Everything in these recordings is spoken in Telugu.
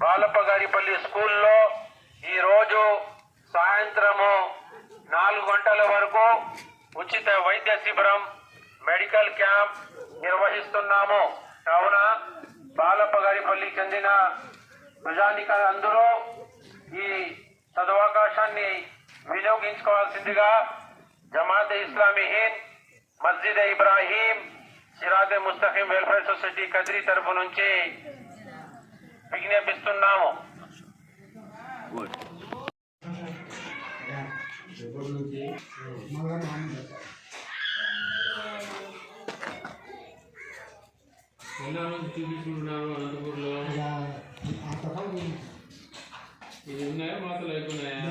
బాలప్పగారిపల్లి స్కూల్లో ఈరోజు సాయంత్రము నాలుగు గంటల వరకు ఉచిత వైద్య శిబిరం మెడికల్ క్యాంప్ నిర్వహిస్తున్నాము. కావున బాలప్పగారిపల్లికి చెందిన ప్రజానిక అందరూ ఈ సదవకాశాన్ని వినియోగించుకోవాల్సిందిగా జమాత్ ఇస్లామీ హింద్ మస్జిద్ ఇబ్రాహీం సిరాద్ ముస్తఖీం వెల్ఫేర్ సొసైటీ కదిరి తరపు నుంచి విజ్ఞాపిస్తున్నాము ఎలా మంది చూపించుకుంటున్నారు అనంతపూర్లో ఇది ఉన్నాయా మాత్రం లేకున్నాయా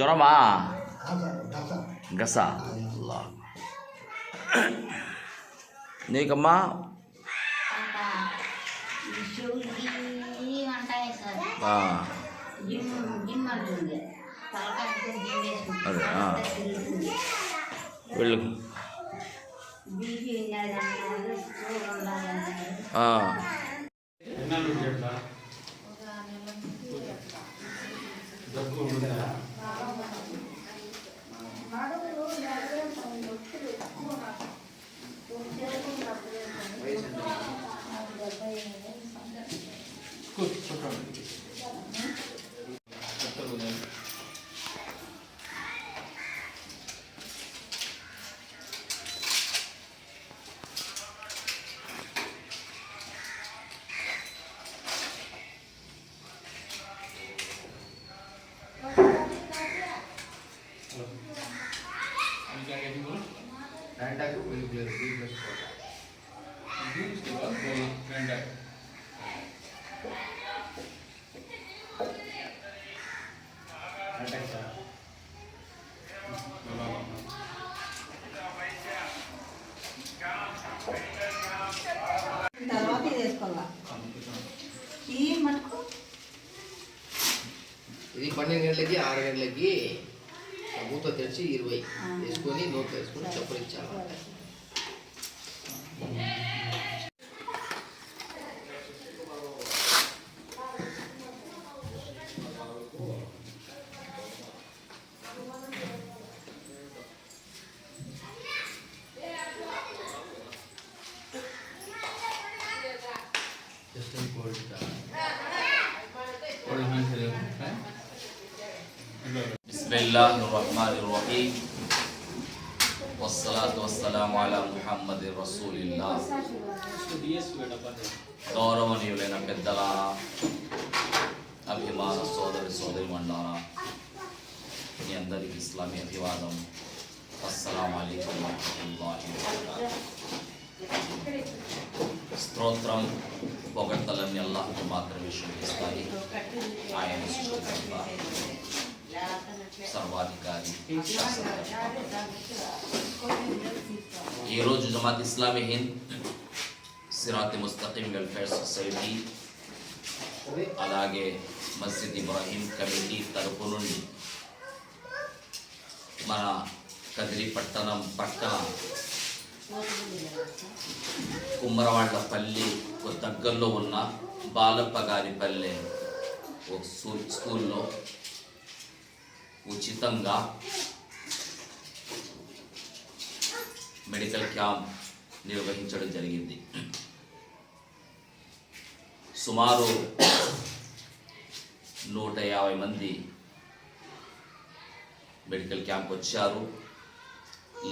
జ్వరమా గస. నీకమ్మా అదే, వెళ్ళు ఆ, ఇది ఇష్టమా? Bowl, grinder. తర్వాత ఇది వేసుకోవాలా ఈ మటుకు ఇది పన్నెండు గంటలకి ఆరు గంటలకి మూత తెరిచి ఇరవై వేసుకొని నోట్లో వేసుకొని చప్పుడు బిస్మిల్లాహిర్ రహమానిర్ రహీం వస్సలాతు వస్సలాము అలా ముహమ్మద్ రసూలిల్లా గౌరవనీయులైన పెద్దల అభిమాన సోదరి సోదరి మండారా మీ అందరికి ఇస్లామీ అభివాదం అస్సలం అయికం వరహమతుల్లాహి వబరకాతుహ్. స్తోత్రం పొగడ్తలన్నీ అల్లాహకు మాత్రమే శోభిస్తాయి ఆయన సృష్టికర్త సర్వాధికారి. ఈరోజు జమాత్ ఇస్లామీ హింద్ సిరాతి ముస్తఖీం వెల్ఫేర్ సొసైటీ అలాగే మస్జిద్ ఇబ్రాహీం కమిటీ తరపు నుండి మన కదిరి పట్టణం పక్కన కుమ్మరవాళ్ళపల్లి దగ్గరలో ఉన్న బాలప్ప గారి పల్లె ఒక స్కూల్ స్కూల్లో ఉచితంగా మెడికల్ క్యాంప్ నిర్వహించడం జరిగింది. సుమారు నూట యాభై మంది మెడికల్ క్యాంప్ వచ్చారు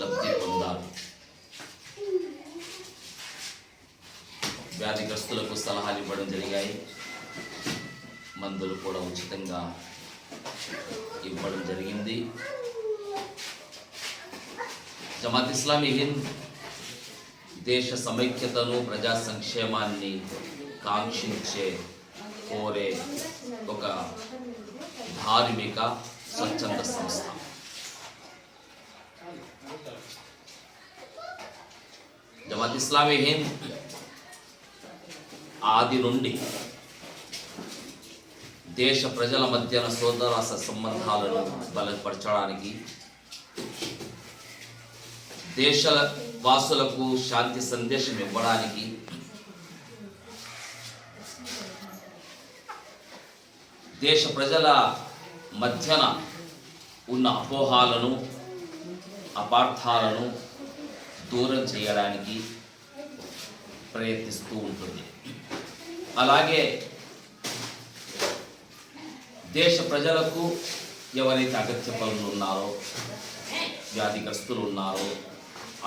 లబ్ధి పొందారు. వ్యాధిగ్రస్తులకు సలహాలు ఇవ్వడం జరిగాయి. మందులు కూడా ఉచితంగా ఇవ్వడం జరిగింది. జమాత్ ఇస్లామీ హింద్ దేశ సమైక్యతను ప్రజా సంక్షేమాన్ని కాంక్షించే కోరే ఒక ధార్మిక స్వచ్ఛంద సంస్థ. జమాత్ ఇస్లామీ హింద్ ఆది నుండి దేశ ప్రజల మధ్యన సోదరాస సంబంధాలను బలపరచడానికి దేశ వాసులకు శాంతి సందేశం ఇవ్వడానికి దేశ ప్రజల మధ్యన ఉన్న అపోహాలను అపార్థాలను దూరం చేయడానికి ప్రయత్నిస్తూ ఉంటుంది. అలాగే దేశ ప్రజలకు ఎవరైతే అగత్య పనులు ఉన్నారో వ్యాధిగ్రస్తులు ఉన్నారో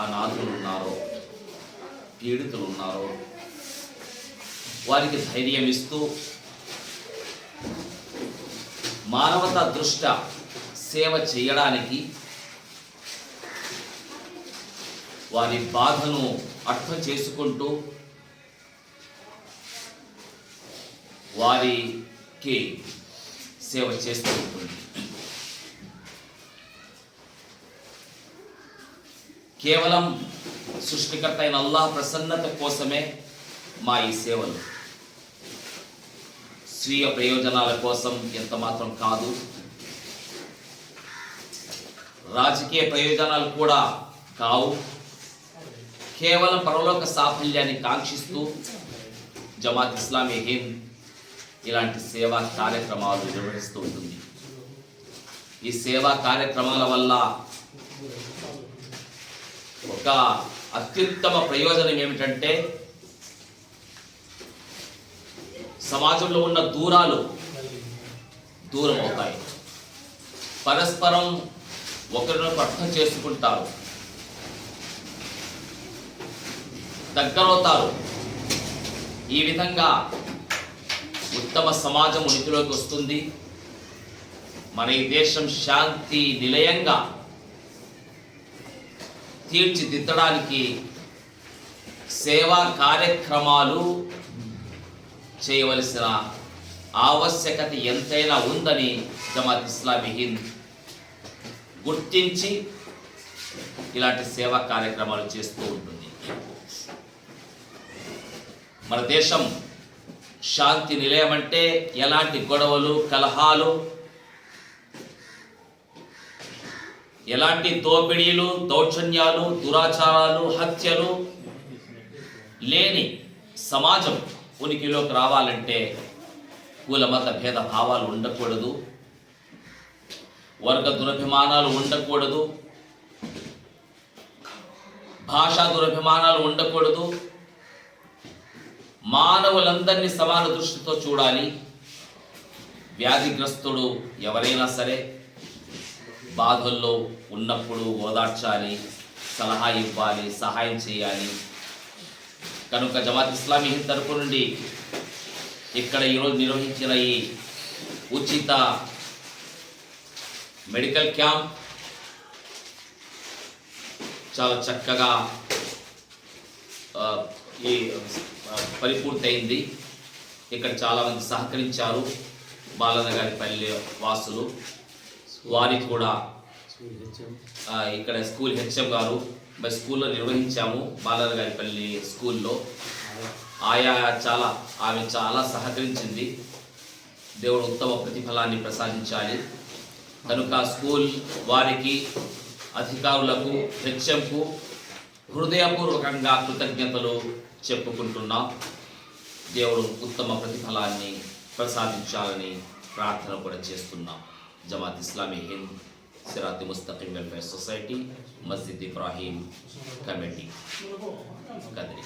అనాథులు ఉన్నారో పీడితులు ఉన్నారో వారికి ధైర్యం ఇస్తూ మానవతా దృష్ట సేవ చేయడానికి వారి బాధను అర్థం చేసుకుంటూ వారికి సేవ చేస్తూ ఉంటుంది. కేవలం సృష్టికర్త అయిన అల్లాహ్ ప్రసన్నత కోసమే మా ఈ సేవలు. స్వీయ ప్రయోజనాల కోసం ఎంత మాత్రం కాదు. రాజకీయ ప్రయోజనాలు కూడా కావు. కేవలం పరలోక సాఫల్యాన్ని కాంక్షిస్తూ జమాత్ ఇస్లామీ హింద్ ఇలాంటి సేవా కార్యక్రమాలు నిర్వహిస్తూ ఉంటుంది. ఈ సేవా కార్యక్రమాల వల్ల ఒక అత్యుత్తమ ప్రయోజనం ఏమిటంటే సమాజంలో ఉన్న దూరాలు దూరం అవుతాయి పరస్పరం ఒకరినొకరు అర్థం చేసుకుంటారు. దగ్గరవుతారు. ఈ విధంగా ఉత్తమ సమాజం ఉనికిలోకి వస్తుంది. మన ఈ దేశం శాంతి నిలయంగా తీర్చిదిద్దడానికి సేవా కార్యక్రమాలు చేయవలసిన ఆవశ్యకత ఎంతైనా ఉందని జమాత్ ఇస్లామీ హింద్ గుర్తించి ఇలాంటి సేవా కార్యక్రమాలు చేస్తూ ఉంటుంది. మన దేశం శాంతి నిలయం అంటే ఎలాంటి గొడవలు కలహాలు? ఎలాంటి దోపిడీలు దౌర్జన్యాలు దురాచారాలు హత్యలు? లేని సమాజం ఉనికిలోకి రావాలంటే కులమత భేద భావాలు ఉండకూడదు. వర్గ దురభిమానాలు ఉండకూడదు. భాషా దురభిమానాలు ఉండకూడదు. మానవులందరినీ సమాన దృష్టితో చూడాలి. వ్యాధిగ్రస్తుడు ఎవరైనా సరే బాధల్లో ఉన్నప్పుడు ఓదార్చాలి సలహా ఇవ్వాలి సహాయం చేయాలి. కనుక జమాత్ ఇస్లామీ హింద్ తరపు నుండి ఇక్కడ ఈరోజు నిర్వహించిన ఈ ఉచిత మెడికల్ క్యాంప్ చాలా చక్కగా ఈ పరిపూర్తయింది. ఇక్కడ చాలామంది సహకరించారు బాలనగారి పల్లె వాసులు. వారికి కూడా ఇక్కడ స్కూల్ హెచ్ఎం గారు మరి స్కూల్లో నిర్వహించాము బాలనగారిపల్లి స్కూల్లో. ఆయా చాలా ఆమె చాలా సహకరించింది. దేవుడు ఉత్తమ ప్రతిఫలాన్ని ప్రసాదించాలి. కనుక స్కూల్ వారికి అధికారులకు హెచ్ఎంకు హృదయపూర్వకంగా కృతజ్ఞతలు చెప్పుకుంటున్నాం. దేవుడు ఉత్తమ ప్రతిఫలాన్ని ప్రసాదించాలని ప్రార్థన కూడా చేస్తున్నాం. Jamaat Islami Hind Sirat Mustaqeem welfare society Masjid Ibrahim committee. Kadiri.